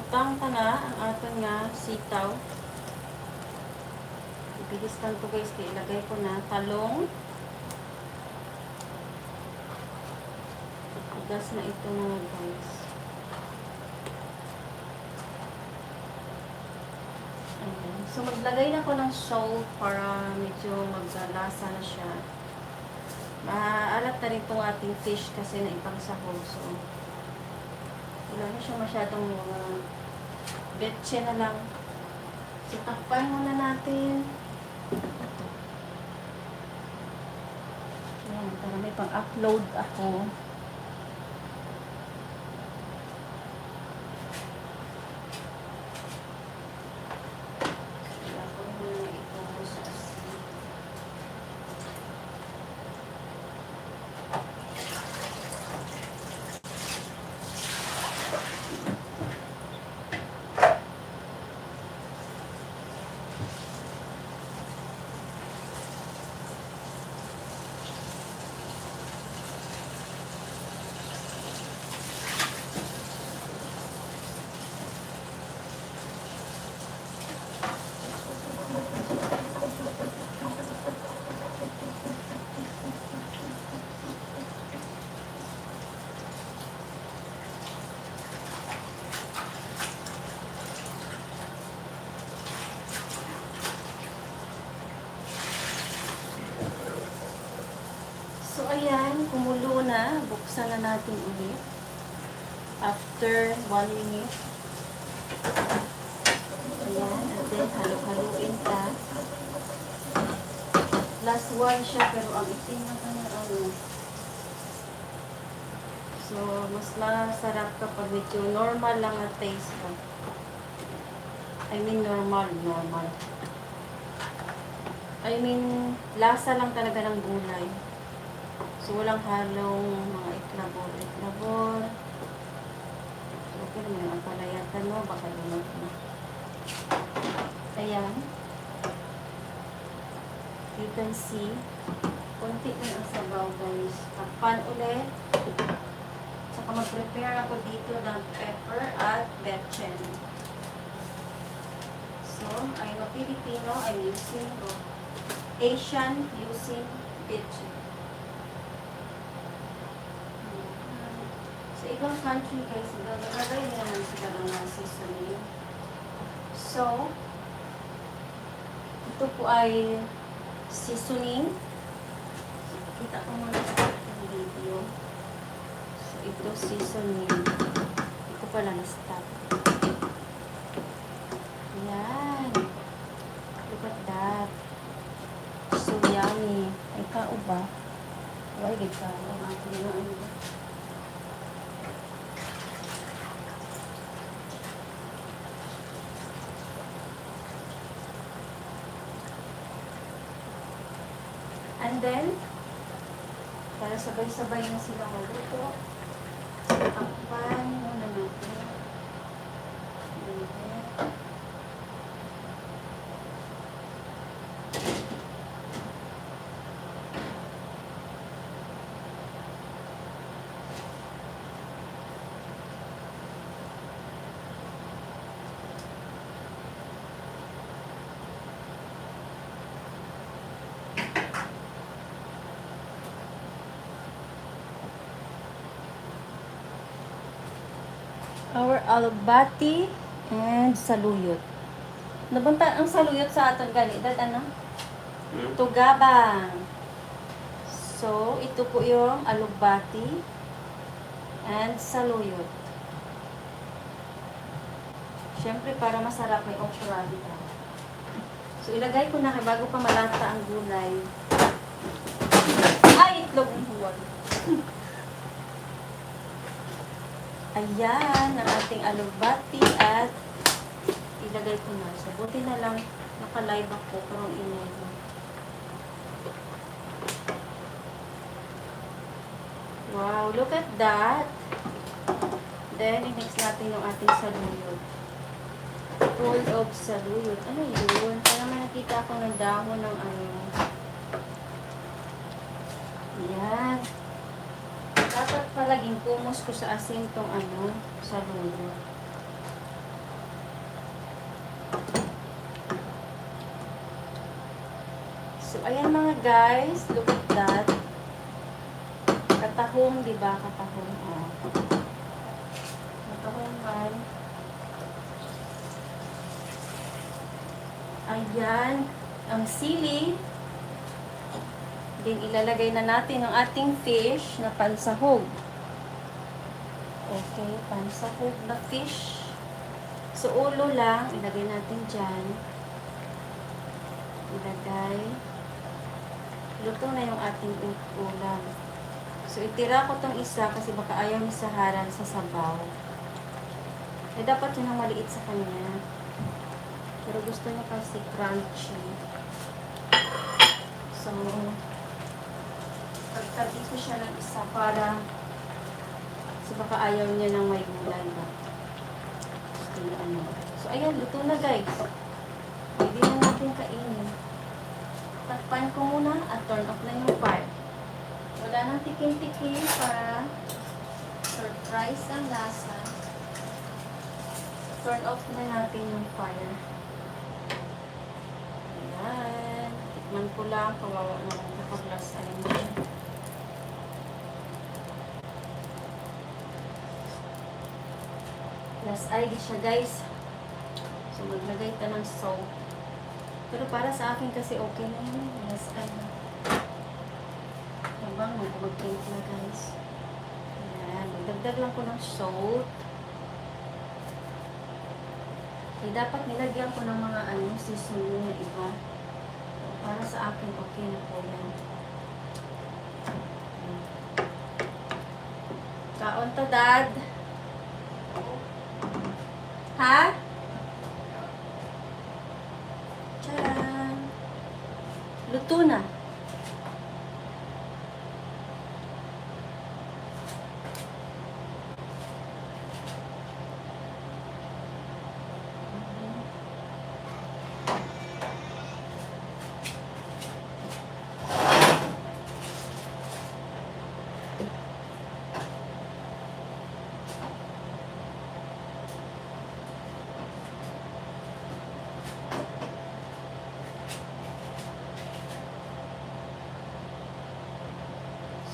butang ta na ang aton nga sitaw. Ibilis lang to guys, ilagay ko na talong. Ugas na ito mga guys. So maglagay na ko ng salt para medyo maglalasa na siya. Maalat na rin itong ating fish kasi na ipang sahog. So, wala na siya masyadong mga betche na lang. So, takpan muna natin. Ayan, para may pang-upload ako. Kaya ko muna ito sa asin. So, ayan, kumulo na. Buksan na natin ulit. After one minute. Ayan, and then halo-haluin ka. Last one siya, pero ang itim na kanya. So, mas masarap kapag medyo normal lang ang taste mo. I mean, normal, normal. I mean, lasa lang talaga ng gulay. So, walang halong mga itlabor. Itlabor. So, okay naman ang palayatan mo. Baka lumag na. Ayan. You can see. Kunti na ang sabaw, guys. Takpan ulit. Saka mag-prepare ako dito ng pepper at betchen. So, I'm a Filipino. I'm using oh, Asian using betchen. Sa ibang country guys, nagagay nila naman sila ng mga seasoning. So, ito po ay seasoning. Kita ko muna sa video. So, ito seasoning. Ito pala na-stop. Ayan. Look at that. So yummy. Ay, kao ba? Gid ka? Ang ating mga then, para sabay-sabay na sila maluto, takpan muna natin. And then, our alubati and saluyot. Nabunta ang saluyot sa aton gani dad ano? Hmm? Tugabang. So, ito po yung alubati and saluyot. Siyempre, para masarap may okra dito. So, ilagay ko na kay bago pa malata ang gulay. Ay, itlog ng huwag. Ayan, ang ating alubati at ilagay ko na. So, buti na lang naka-live ako, ingay ko. Wow, look at that. Then, i-mix natin yung ating saluyot. Full of saluyot. Ano yun? Para may nakita ako ng dahon ng ano. Yan. Dapat palaging kumos ko sa asin tong ano, sa lulo. So, ayan mga guys. Look at that. Katahong, di ba? Katahong. Oh. Katahong man. Ayan. Ang sili. Then, ilalagay na natin ang ating fish na pansahog. Okay, pansahog na fish. So, ulo lang. Ilagay natin dyan. Ilagay. Luto na yung ating ulam. So, itira ko tong isa kasi baka ayaw ni Saharan sa sabaw. Eh, dapat yun ang maliit sa kanya. Pero gusto niya kasi crunchy. So, pagtabi ko siya ng isa para kasi baka ayaw niya ng may gulay ba. Ano. So, ayan, luto na guys. Pwede na natin kainin. Takpan ko muna at turn off na yung fire. Wala nang tikim-tikim para surprise ang lasa. Turn off na natin yung fire. Ayan. Tikman ko lang. Kawawa naman kapag last time siya. Last eye siya guys. So maglagay ka ng salt. Pero para sa akin kasi okay na yun. Last eye. Habang mag-drink na guys. Ayan. Magdagdag lang ko ng salt. Eh, dapat nilagyan ko ng mga ano, seasoning na iba. Para sa akin, okay na po yan. Kaon to, Dad. Luto na.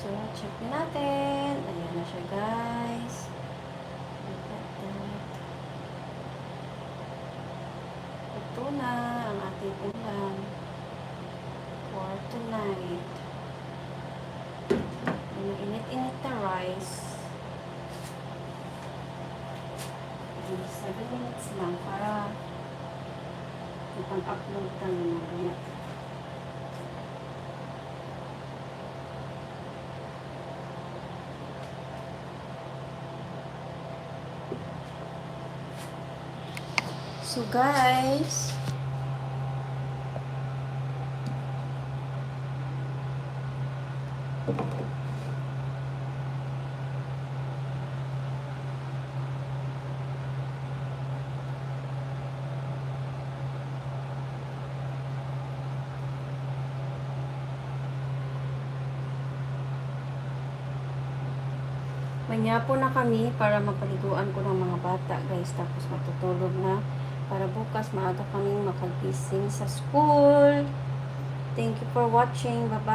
So, check na natin. Ayan na siya, guys. Ito na ang ating ulam for tonight. Init-init na rice. And 7 minutes lang para ipang-upload tayo mamaya. So guys, Manya po na kami para mapaliguan ko ng mga bata guys. Tapos matutulog na para bukas maaga kaming makagising sa school. Thank you for watching. Bye-bye.